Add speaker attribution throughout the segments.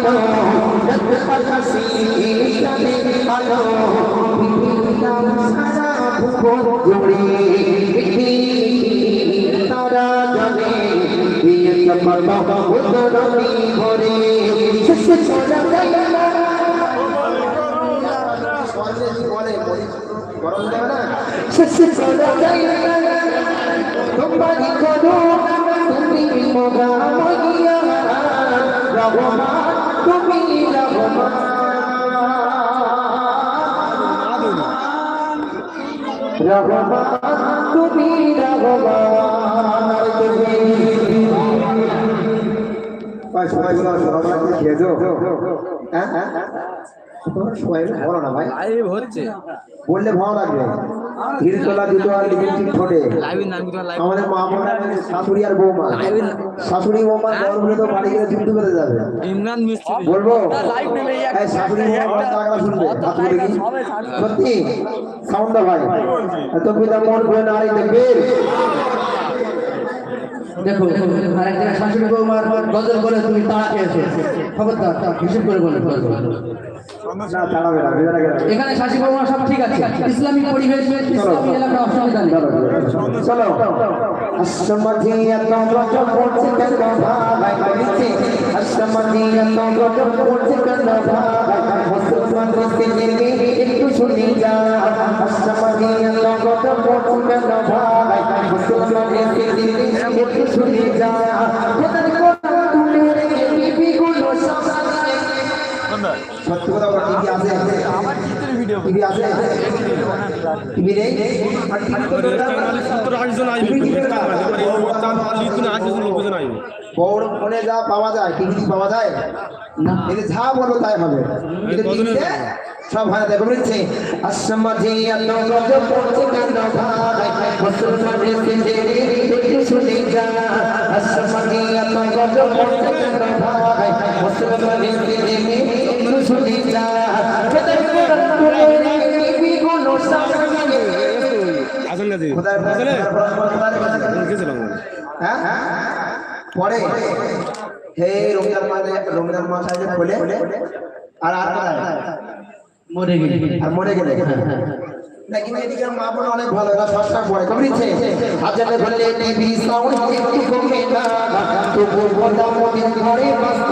Speaker 1: আমার ছোট্ট ডোলে ছোট্ট ফসল ছোট্ট ডোলে ছোট্ট ফসল তোমারি করো? তুমি মোরা রহমান তুমি রহমান
Speaker 2: ভাই সবাই বলো সবাই খেয়েছো হ্যাঁ হ্যাঁ সবাই বলো না ভাই
Speaker 3: হচ্ছে
Speaker 2: বললে ভালো লাগবে হিরতলা দুটো আর লিপস্টিক ঠোঁটে। আমাদের মা বোনা শাশুড়ি আর বৌমা। শাশুড়ি বৌমা গরম হলে তো বাড়ি গেলে যুদ্ধ করে যাবে।
Speaker 3: ইমরান মিস্ত্রি
Speaker 2: বলব? শাশুড়ি বৌমা টাকা শুনবে সত্যি? সাউন্ড ভাই। তো পিতা মন করে না দেখবে?
Speaker 1: দেখো আরেক জায়গায় শাশুড়ি বৌমার গজল করে তুমি তাড়া খেয়েছো। খবরদার হিসেব করে বলে এখানে শাশুড়ি বৌমা সব ঠিক আছে। ইসলামিক পরিবেশ ইসলামী এলাকা
Speaker 2: চলো আশ্রমধি এত ব্রত পড়ছে কেন ভাই বলিছে। আশ্রমধি এত ব্রত পড়ছে কেন ভাই মুসলমান রসে নেমে একটু শুনি যা আশ্রমধি এত ব্রত পড়ছে কেন ভাই মুসলমান রসে নেমে একটু শুনি যা খোদার কোরআন তুলে রেখে বিবি গুলো সামনে সত্যি কথা টিভি আছে
Speaker 3: আমার চিত্রের ভিডিও
Speaker 2: টিভি আছে বড় ফোনে যা পাওয়া যায় টিভি পাওয়া যায়
Speaker 1: না
Speaker 2: এতে যা বলো তাই হবে কিন্তু টিভিতে সব ভালো দেখো বলছে আসমাজি আল্লাহ গজ পড়ছে কেন ভাই মুসলমানের সিন্ধে একটু শুনে যা আসমাজি আল্লাহ গজ পড়ছে কেন ভাই মুসলমানের সিন্ধে একটু শুনে যা খোদার কোরআন তুলে রেখে টিভি গুলো সামনে
Speaker 4: আসল গেছে
Speaker 2: খোদার কোরআন
Speaker 4: গেছিলাম
Speaker 2: হ্যাঁ পরে? হে রমজান মাসে রমজান মাস আছে বলে আর আর
Speaker 1: মরে গেলে।
Speaker 2: আর মরে গেলে নাকি এদিকে মা বোন অনেক ভালো এরা সস্তা পড়ে কবরিছে হাজারে বললে টিভি সাউন্ড একটু কমে না। তবু কথা মদিন ঘরে মস্ত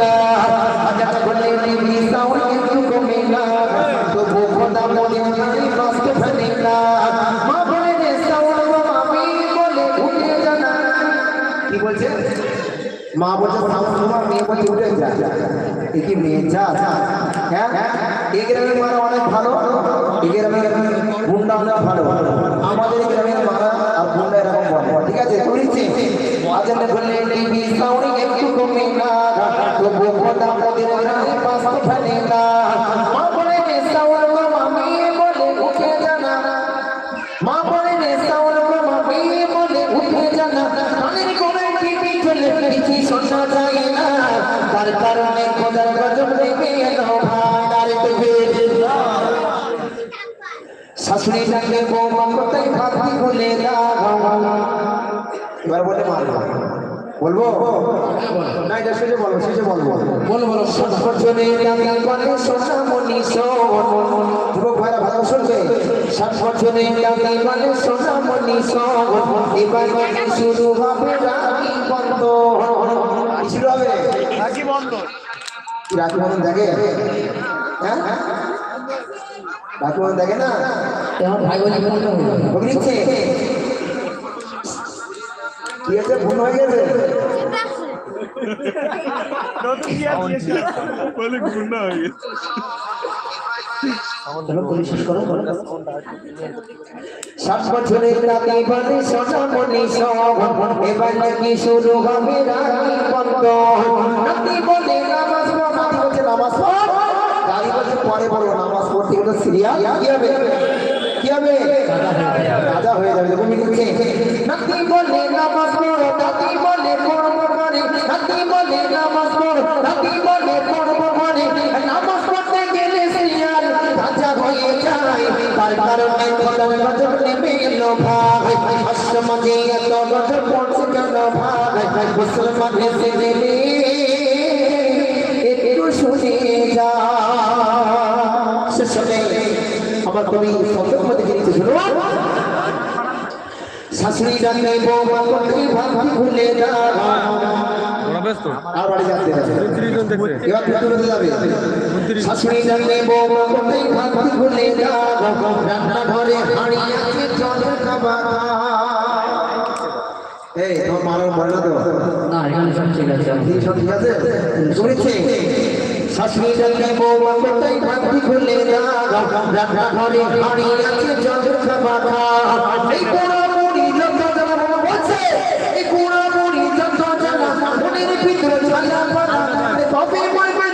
Speaker 2: না। হাজারে বললে টিভি মা বলছে সাউন্ড তোমার, মেয়ে বলে উঠে যা। এ কি মেয়ে যা হ্যাঁ? এই গ্রামের মারা অনেক ভালো এই গ্রামের গুন্ডা ভালো। আমাদের গ্রামের মারা আর গুন্ডা এরকম বলে ঠিক আছে, শুনেছি? আজকে বললে টিভি সাউন্ড একটু কমে না। তবু কথা আমাদের গ্রামে বাস্তব ফেলে না। বলো বলো
Speaker 1: সজনে
Speaker 2: লাগাল বনে সোনামণি সোন যুবক ভাইরা ভালো শুনবে সজনে লাগাল বনে সোনামণি সোন এবার শুরু হবে রাখি বন্ধ শুরু হবে
Speaker 3: রাখি বন্ধ
Speaker 2: রাখি বন্ধ দেখে না
Speaker 1: ভাই
Speaker 2: বোন আছে ভুল হয়ে গেছে?
Speaker 4: হয়ে গেছে
Speaker 1: চলো বলি শেষ করো বলো।
Speaker 2: ষাট বছরের নাতি বলে সোনামণি সব এবার নাকি শুরু হবে রানী বন্ধ নাতি বলে নামাজ পড় নাতি বলছে নামাজ পড়। গাড়ি বলছে পরে বলো নামাজ পড়তে গেলে সিরিয়াল কি হবে? কি হবে? রাজা হয়ে যাবে দেখো নাতি বলে মুসলমান দিলে একটু শুনে যা শুনে আমার তুমি সন্দেহ মধ্যে জিনিস শুনো শাশুড়ি জানলে বউ ভাবি ভুলে যা আর বাড়ি
Speaker 4: যাতে
Speaker 2: এবার ভিতরে এই তোমার মারার মরে না তো।
Speaker 1: না এখানে সব ঠিক আছে।
Speaker 2: সব ঠিক আছে? শুনেছে। শাশুড়ি জানলে বৌমা করতে ভাবি ভুলে যা রান্না ঘরে হাঁড়ি আছে জলের খাবার এই পোড়া মুড়ি যত জ্বালা বলছে এই পোড়া মুড়ি যত জ্বালা মনের ভিতরে জ্বালা পালা তবে বলবে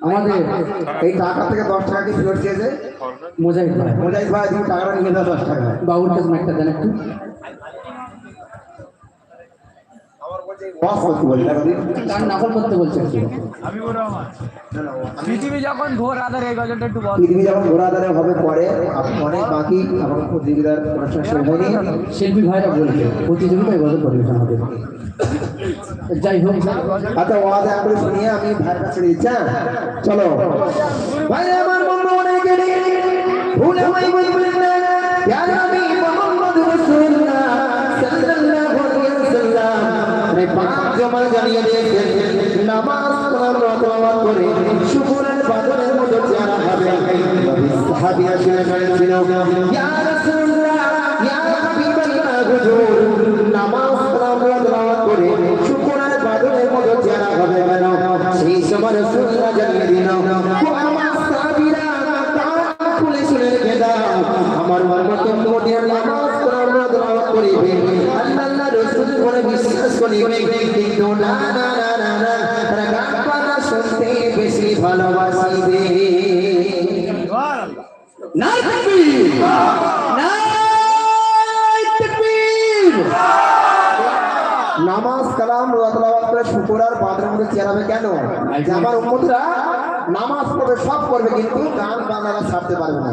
Speaker 2: আমাদের এই টাকা থেকে দশ টাকা কি ফেরত দিয়েছে
Speaker 1: মোজাই ভাই।
Speaker 2: মোজাইদ ভাই তুমি টাকাটা নিয়ে দাও দশ টাকা।
Speaker 1: বাবুর কাছে একটা দেন একটু।
Speaker 3: পৃথিবী যখন ঘোর আধার এই গজলটা একটু বল।
Speaker 2: পৃথিবী যখন ঘোরাদারে হবে পরে অনেক বাকি আমার প্রতিযোগিতার অনুষ্ঠান শুরু হয়নি
Speaker 1: শিল্পী ভাইরা বলবে প্রতিযোগিতায় গত পরিবেশন হবে। যাই হোক
Speaker 2: আচ্ছা ওয়াজ একবার শুনিয়ে আমি ভাইয়ের কাছে দিচ্ছি হ্যাঁ? চলো। ভাই, আমার বন্ধু অনেক ভুল আমায় বলবেন না। প্যার আমি মোহাম্মদ রাসূলুল্লাহ সাল্লাল্লাহু আলাইহি ওয়াসাল্লাম? রে পাঁচ জমা জানিয়ে দিয়েছেন, নামাজ কালাম রাত করে শুকরের বাদরের মতো চেহারা হবে সাহাবীরা শুনে বলেছিল, ইয়া রাসূলুল্লাহ, ইয়া হাবিবাল্লাহ, হুজুর। করিবে আল্লাহ আল্লাহ রাসূল করে বিশ্বাস করিবে কিন্তু না না না না না তারা গান বাজনা শুনতে বেশি ভালোবাসিবে
Speaker 1: না তাকবীর না তাকবীর।
Speaker 2: নামাজ কালাম রোয়াতলাওয়াত করে শুকুর আর বাদরের মধ্যে চেরাবে কেন? যে আমার উম্মতরা নামাজ পড়বে সব করবে কিন্তু গান বাংলা ছাড়তে পারবে না।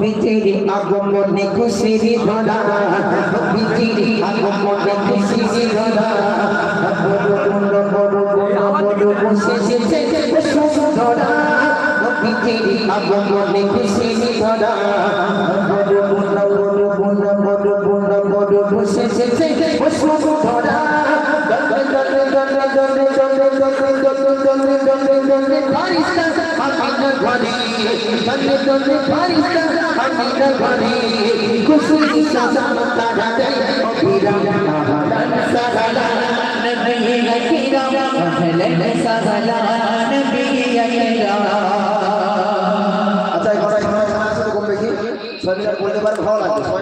Speaker 2: বিজিরি আগমনে খুশিরি ধরা বিজিরি আগমনে খুশিরি ধরা বড় বড় বড় বড় খুশিরি ধরা বিজিরি আগমনে খুশিরি ধরা ভরে বন্ধে তোরে ফারিস্তা হামিদা ভরে কুসুম সাজা তারা দেয় অভিরাম আচ্ছা বলতে পারে ভালো লাগবে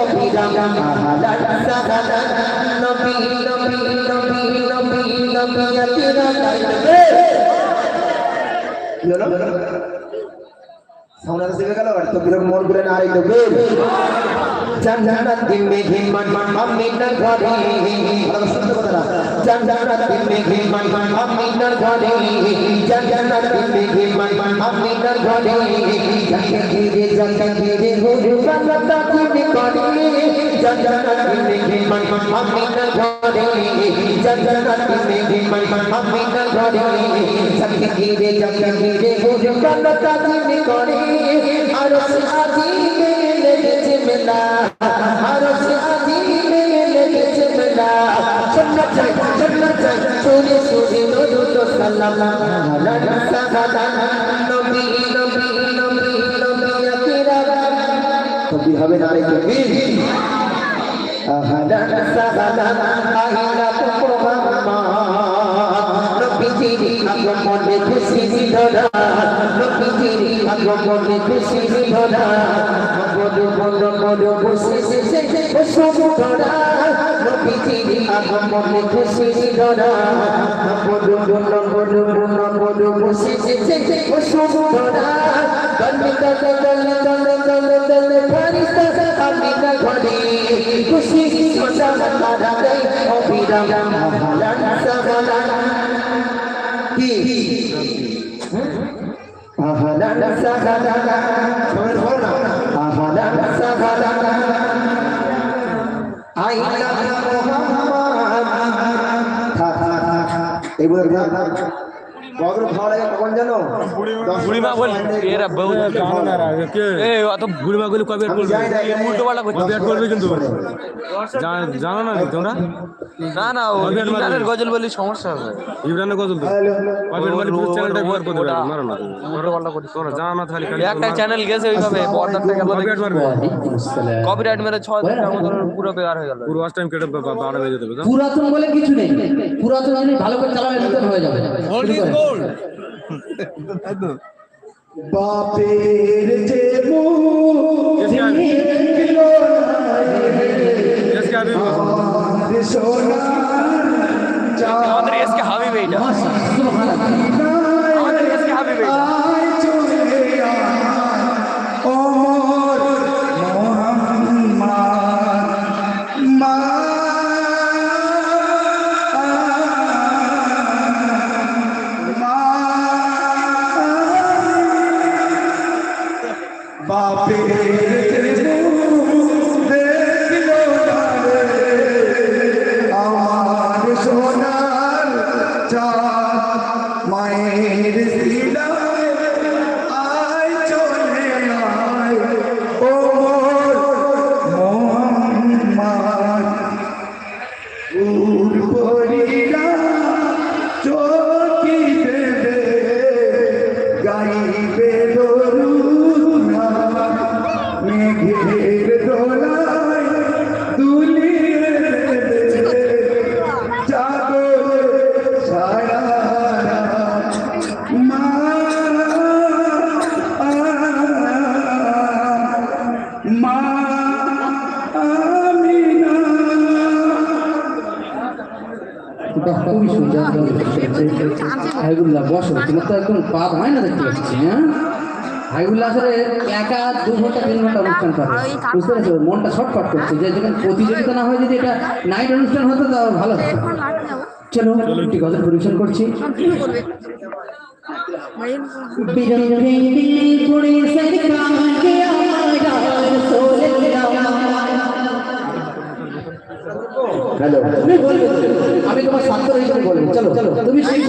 Speaker 2: নবীজির আগমন দেখে সিঁড়ি ধরা নবীজির আগমন দেখে সিঁড়ি ধরা ধরা সামনে থেকে গেল আর তো বিরম মন করে না আইল বে জান্নাত দিমে হিমান আমিনার ঘরে আমরা শুনতে কথা না জান্নাত দিমে হিমান আমিনার ঘরে জান্নাত দিমে হিমান আমিনার ঘরে জান্নাতি রে জান্নাতি রে হুজু বাংলা দিমে করে জান্নাত দিমে হিমান আমিনার ঘরে জান্নাত দিমে হিমান আমিনার ঘরে জান্নাতি রে জান্নাতি রে হুজু বাংলা দিমে করে হবে না রে আহাদান সাহাদান আহিলা কুরবামা নবীজির আগমনে খুশি ধরা নবীজির আগমনে খুশি ধরা বড় বড় বড় খুশি সে খুশি ধরা নবীজির আগমনে খুশি ধরা বড় বড় বড় বড় বড় খুশি সে খুশি ধরা দলে দলে দলে দলে দলে দলে ফারিস্তা আমিনা ঘরে খুশি সোজা মারা দেয় অবিরাম মহালান সাহালান কি আহালান সাহালান সবাই বলো না আহালান সাহালান জানো?
Speaker 3: বুড়িমা বল এরা এ অত
Speaker 4: বুড়িমা গুলি কবে
Speaker 2: আমি
Speaker 4: করবে
Speaker 2: যাই না
Speaker 3: উল্টো পাল্টা করছে।
Speaker 4: কবে করবে কিন্তু। জানো না তোমরা?
Speaker 3: ইমরানের গজল বলি সমস্যা হবে।
Speaker 4: ইমরানের গজল তো। কবে পুরো চ্যানেলটা একবার করে দেবে মারো না।
Speaker 3: উল্টো পাল্টা করছে।
Speaker 4: তোমরা জানো না খালি
Speaker 3: একটা চ্যানেল গেছে ওইভাবে পর্দার থেকে
Speaker 4: কবে মারবে।
Speaker 3: কপিরাইট মেরে পুরো বেকার হয়ে গেল।
Speaker 4: পুরো ওয়াচ টাইম কেটে বা- বা- বারো বেজে দেবে
Speaker 1: পুরাতন বলে কিছু নেই। পুরাতন ভালো করে চালালে নতুন হয়ে যাবে।
Speaker 2: যে
Speaker 4: এসকে আবি এসকে আবি
Speaker 3: আমাদের এসকে হাবিব এইটা।
Speaker 1: তো একদম পা হয় না দেখতে পাচ্ছি হ্যাঁ? একা দু ঘণ্টা তিন ঘণ্টা অনুষ্ঠান করে বুঝতে পেরেছ? মনটা ছটফট করছে যে যখন প্রতিযোগিতা না হয় যদি এটা নাইট অনুষ্ঠান হতো ভালো হতো। চলো একটি গজল পরিবেশন করছি। পড়ে কে আমার
Speaker 2: হ্যালো।
Speaker 1: তুমি বলবে আমি তোমার ছাত্র হিসেবে বলব। চলো চলো তুমি সেই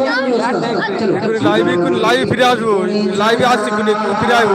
Speaker 4: লাইভে লাইভে ফিরে আসব। লাইভে আসছি ফিরে আসব।